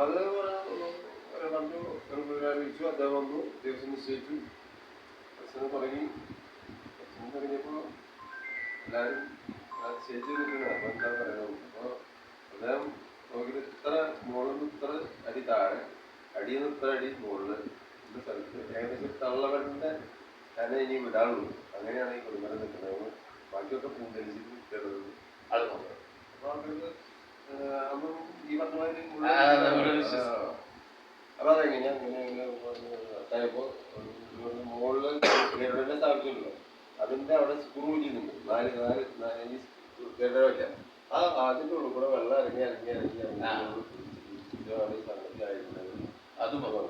അപ്പൊ അത് കണ്ടു പുനരാലോചിച്ചു അദ്ദേഹം വന്നു ദിവസം നിശ്ചയിച്ചു അച്ഛനെ തുടങ്ങി അച്ഛനെ തുടങ്ങിയപ്പോൾ എല്ലാവരും നിശ്ചയിച്ചു നിൽക്കുന്നത് അപ്പം എന്താ പറയുന്നത് അപ്പോൾ അദ്ദേഹം നോക്കിയിട്ട് ഇത്ര മുകളിൽ നിന്ന് ഇത്ര അടി താഴെ അടിയിൽ നിന്ന് ഇത്ര അടി മുകളിൽ എന്ന സ്ഥലത്ത് ഏകദേശം തള്ളവരന്റെ തന്നെ ഇനി വിടാറുള്ളൂ അങ്ങനെയാണ് ഈ കുടുംബം നിൽക്കുന്നത് ബാക്കിയൊക്കെ പൂന്തരിച്ചിട്ട് കിട്ടുന്നത് അത് നോക്കാം. അപ്പോൾ അവർക്ക് ഏഹ് അന്നും ഈ പറഞ്ഞ മാതിരി ആ, നമ്മൾ വിശ്വസിച്ചു. ആ. അപ്പൊ അതെങ്ങനെയാ ഇങ്ങനെ ഇങ്ങനെ വന്ന് അതായപ്പോ ഒരു മുകളിൽ ഗരുഡനെ സ്ഥാപിച്ചിട്ടുണ്ടല്ലോ അതിന്റെ അവിടെ സ്ക്രൂ ചെയ്യുന്നുണ്ട് നാല് നാല് ഈ ഗരുഡ ആ അതിന്റെ ഉള്ളിൽ കൂടെ വെള്ളം ഇറങ്ങി ഇറങ്ങി ഇറങ്ങി. ഇതാണ് ഈ സംഗതി ആയിരുന്നത് അതും നോക്കാം.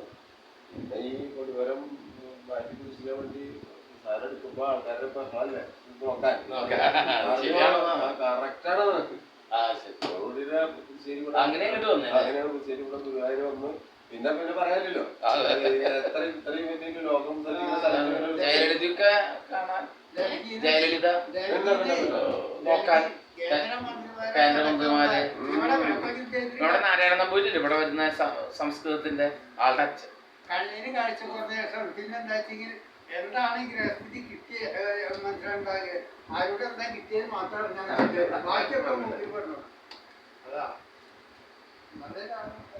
പിന്നെ ഈ കൊടിമരം മാറ്റി പിടിച്ചിക്കാൻ വേണ്ടി സാധനം എടുക്കുമ്പോൾ ആൾക്കാരുടെ ഹാളിലെ നോക്കാൻ. കറക്റ്റാണ് അതുകൊണ്ടിത് പുതുശ്ശേരി അങ്ങനെ ഇങ്ങോട്ട് വന്നേ. അങ്ങനെയാണ് പുതുശ്ശേരി ഇവിടെ ഗുരുവായൂർ വന്ന്. പിന്നെ പിന്നെ പറയാനില്ലല്ലോ. എത്രയും ഇത്രയും വലിയ ലോകം ശ്രദ്ധിക്കുന്ന സ്ഥലത്ത് ജയലളിതയൊക്കെ കാണാൻ ജയലളിത. നോക്കാൻ കേന്ദ്രമന്ത്രിമാര് ഇവിടെ നാരായണ നമ്പൂരില്ല ഇവിടെ വരുന്ന സംസ്കൃതത്തിന്റെ ആളുടെ അച്ഛൻ. കണ്ണിന് കാഴ്ച കുറഞ്ഞ ശേഷം പിന്നെ എന്താ വെച്ചെങ്കിൽ എന്താണ് ഈ ഗ്രഹസ്ഥിതി കിട്ടിയ മനസ്സിലുണ്ടാകുക ആരോട് എന്താ കിട്ടിയത് അറിഞ്ഞത്. ബാക്കിയൊക്കെ മുമ്പിൽ Monday night.